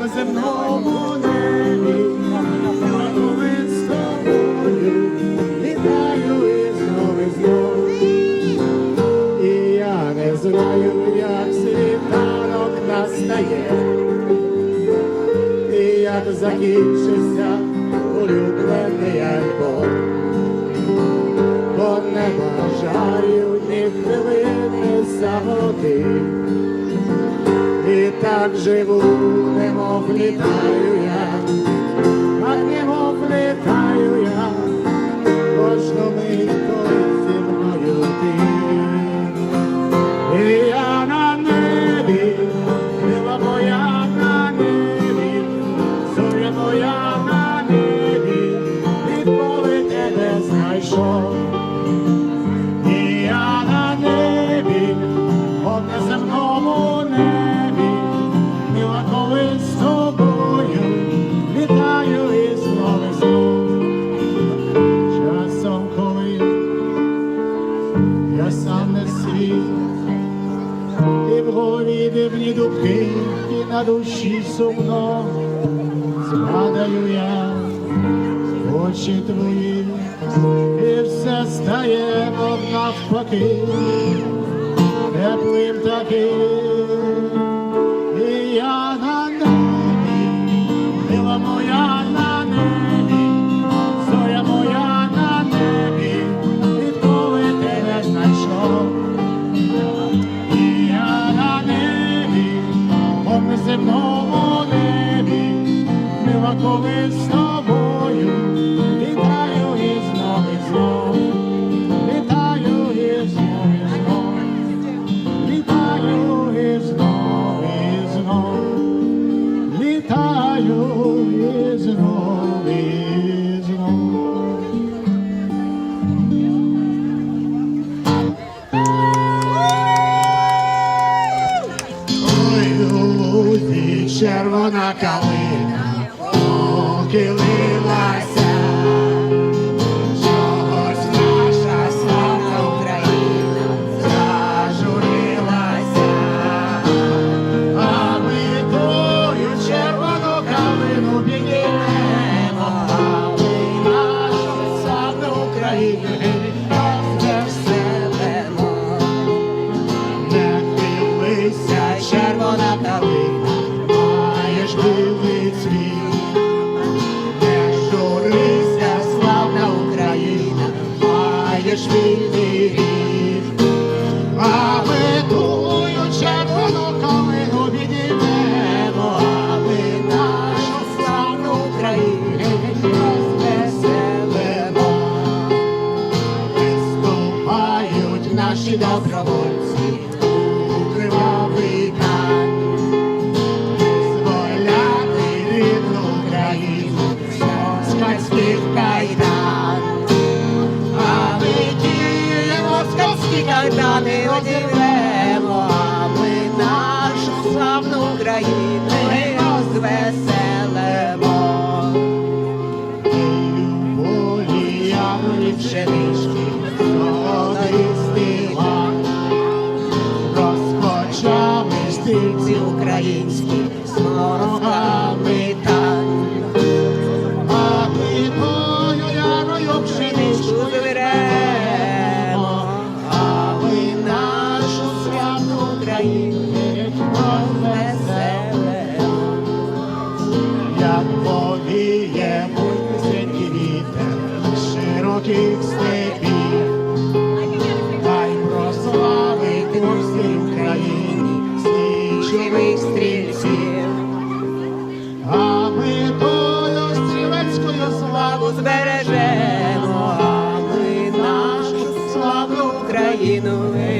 на земному небі, літаю і знов і знов. І я не знаю, як світанок настає, і як закінчився улюблений альбом, бо не бажаю ні хвилини самоти. І так живу, немов літаю я, а немов літаю я, кожну голові дубки, і на душі сумно, згадаю я очі твої, і все стає, мов навпаки, теплим таким, червона калина похилилася, poder ir. Ah, москальські не одірвемо, а ми нашу славну Україну розвеселимо. Полі ягоді пшенички, золотистий Широких степів, хай прославить усі Україні слідчових стрільців, а ми тою стрілецькою славу збережемо, а ми Україну.